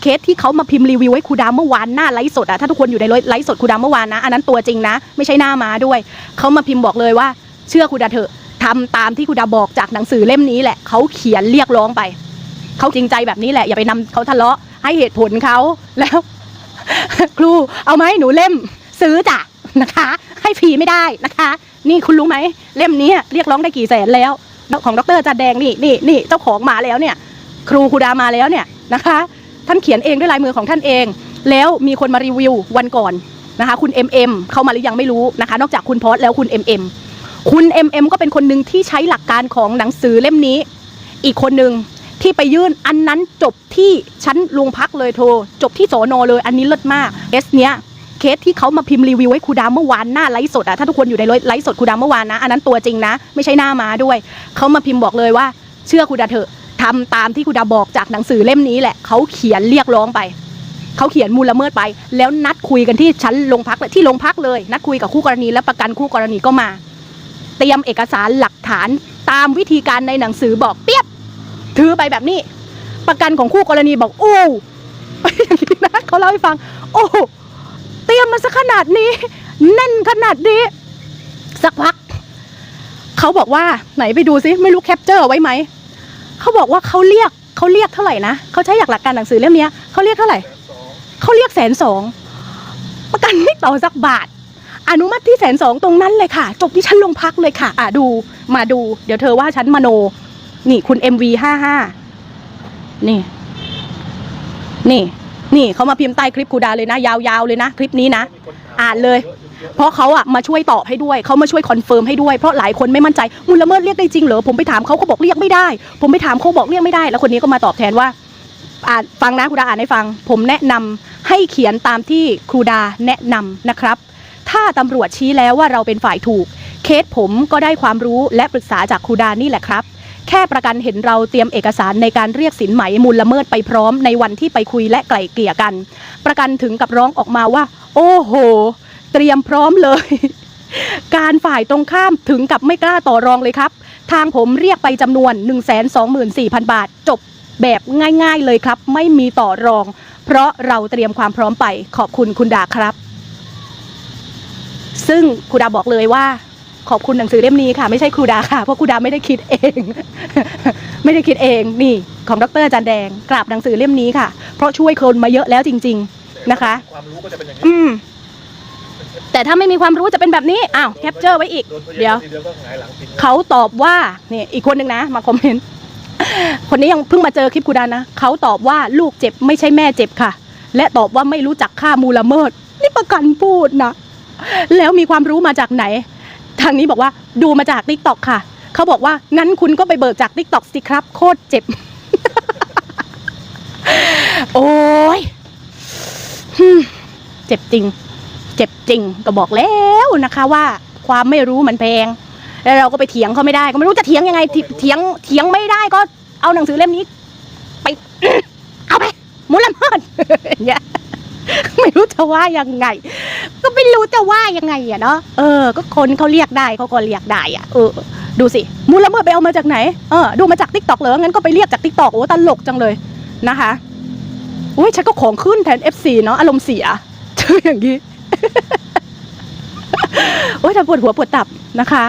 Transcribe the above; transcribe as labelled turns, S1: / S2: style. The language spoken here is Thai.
S1: เคสที่เขามาพิมพ์รีวิวให้ครูดาเมื่อวานหน้าไลฟ์สดอะถ้าทุกคนอยู่ในไลฟ์สดครูดาเมื่อวานนะ อันนั้นตัวจริงนะ ไม่ใช่หน้ามาด้วยเขามาพิมพ์บอกเลยว่า เชื่อครูดาเถอะทำตามที่ครูดาบอกจากหนังสือเล่มนี้แหละเขาเขียนเรียกร้องไปเขาจริงใจแบบนี้แหละอย่าไปนำเขาทะเลาะให้เหตุผลเขาแล้ว ครูเอาไหมหนูเล่มซื้อจ้ะนะคะ ให้ฟรีไม่ได้นะคะ นี่คุณรู้ไหมเล่มนี้เรียกร้องได้กี่แสนแล้วของดรจันแดงนี่นี่นี่เจ้าของมาแล้วเนี่ย ครูครูดามาแล้วเนี่ยนะคะ ท่านเขียนเองด้วยลายมือของท่านเอง แล้วมีคนมารีวิววันก่อนนะคะ คุณ MM เข้ามาหรือยังไม่รู้นะคะ นอกจากคุณพอสแล้วคุณ MM คุณ MM ก็เป็นคนหนึ่งที่ใช้หลักการของหนังสือเล่มนี้ อีกคนหนึ่งที่ไปยื่นอันนั้นจบที่ชั้นโรงพักเลยโทรจบที่สอนอเลย อันนี้เลิศมากเอสเนี้ยเคสที่เขามาพิมพ์รีวิวให้ครูดาเมื่อวานหน้าไลฟ์สดอะถ้าทุกคนอยู่ในไลฟ์สดครูดาเมื่อวานนะอันนั้นตัวจริงนะ ไม่ใช่หน้ามาด้วยเขามาพิมพ์บอกเลยว่า เชื่อครูดาเถอะ ทำตามที่ครูดาบอกจากหนังสือเล่มนี้แหละเขาเขียนเรียกร้องไปเขาเขียนมูลละเมิดไป แล้วนัดคุยกันที่ชั้นโรงพักเลยที่โรงพักเลย นัดคุยกับคู่กรณีและประกันคู่กรณีก็มา เตรียมเอกสารหลักฐานตามวิธีการในหนังสือบอกเปียบถือไปแบบนี้ ประกันของคู่กรณีบอกโอ้อย่างนี้นะเขาเล่าให้ฟัง โอ้เตรียมมาสักขนาดนี้แน่นขนาดนี้ สักพักเขาบอกว่าไหนไปดูซิไม่รู้แคปเจอร์ไว้ไหม เขาบอกว่าเขาเรียกเขาเรียกเท่าไหร่นะเขาใช้หลักหลักการหนังสือเล่มนี้เขาเรียกเท่าไหร่เขาเรียกแสนสองประกันไม่ต่อสักบาท อนุมัติที่แสนสองตรงนั้นเลยค่ะ จบที่ชั้นโรงพักเลยค่ะ อะดูมาดู เดี๋ยวเธอว่าฉันมโน นี่คุณ MV ห้าห้านี่ นี่ นี่เขามาพิมพ์ใต้คลิปครูดาเลยนะ ยาวๆเลยนะ คลิปนี้นะ อ่านเลย เพราะเขาอะมาช่วยตอบให้ด้วยเขามาช่วยคอนเฟิร์มให้ด้วยเพราะหลายคนไม่มั่นใจมูลละเมิดเรียกได้จริงเหรอผมไปถามเขาเขาบอกเรียกไม่ได้ ผมไปถามเขาบอกเรียกไม่ได้ แล้วคนนี้ก็มาตอบแทนว่าอ่านฟังนะครูดาอ่านให้ฟัง ผมแนะนำให้เขียนตามที่ครูดาแนะนำนะครับ ถ้าตำรวจชี้แล้วว่าเราเป็นฝ่ายถูก เคสผมก็ได้ความรู้และปรึกษาจากครูดานี่แหละครับ แค่ประกันเห็นเราเตรียมเอกสารในการเรียกสินไหมมูลละเมิดไปพร้อมในวันที่ไปคุยและไกล่เกลี่ยกัน ประกันถึงกับร้องออกมาว่า โอ้โห เตรียมพร้อมเลย การฝ่ายตรงข้ามถึงกับไม่กล้าต่อรองเลยครับ ทางผมเรียกไปจำนวน 124,000 บาท จบแบบง่ายๆเลยครับ ไม่มีต่อรอง เพราะเราเตรียมความพร้อมไปขอบคุณคุณดาครับ ซึ่งครูดาบอกเลยว่า ขอบคุณหนังสือเล่มนี้ค่ะ ไม่ใช่ครูดาค่ะเพราะครูดาไม่ได้คิดเอง ไม่ได้คิดเองนี่ ของดรอาจารย์แดงกราบหนังสือเล่มนี้ค่ะ เพราะช่วยคนมาเยอะแล้วจริง ๆนะคะ
S2: ความรู้ก็จะเป็นอย่างนี้
S1: อืม แต่ถ้าไม่มีความรู้จะเป็นแบบนี้ อ้าวแคปเจอร์ไว้อีก
S2: โดนพ
S1: เดี๋ยว
S2: ทีเดียวก็หงายหลังทิ้ง
S1: เขาตอบว่าเนี่ยอีกคนหนึ่งนะ มาคอมเมนต์ คนนี้ยังเพิ่งมาเจอคลิปครูดานะ เขาตอบว่าลูกเจ็บไม่ใช่แม่เจ็บค่ะ และตอบว่าไม่รู้จักค่ามูลละเมิด นี่ประกันพูดนะ แล้วมีความรู้มาจากไหน ทางนี้บอกว่าดูมาจากติ๊กต็อกค่ะ เขาบอกว่างั้นคุณก็ไปเบิกจากติ๊กต็อกสิครับ โคตรเจ็บ โอ้ยฮึ่มเจ็บจริง เจ็บจริงก็บอกแล้วนะคะว่าความไม่รู้มันแพง แล้วเราก็ไปเถียงเขาไม่ได้ ก็ไม่รู้จะเถียงยังไงเถียงเถียงไม่ได้ก็เอาหนังสือเล่มนี้ ไปเอาไปมูลละเมิดอย่างเงี้ยไม่รู้จะว่ายังไง ก็ไม่รู้จะว่ายังไงอะเนาะเออ ก็คนเขาเรียกได้เขาก็เรียกได้อะเออดูสิมูลละเมิดไปเอามาจากไหนเออดูมาจากทิกตอกเหรองั้นก็ไปเรียกจากทิกตอกโอ้ตลกจังเลยนะคะอุ้ยฉันก็ของขึ้นแทน FC เนาะอารมณ์เสียชื่ออย่างนี้ โอ้ยทำปวดหัวปวดตับนะคะ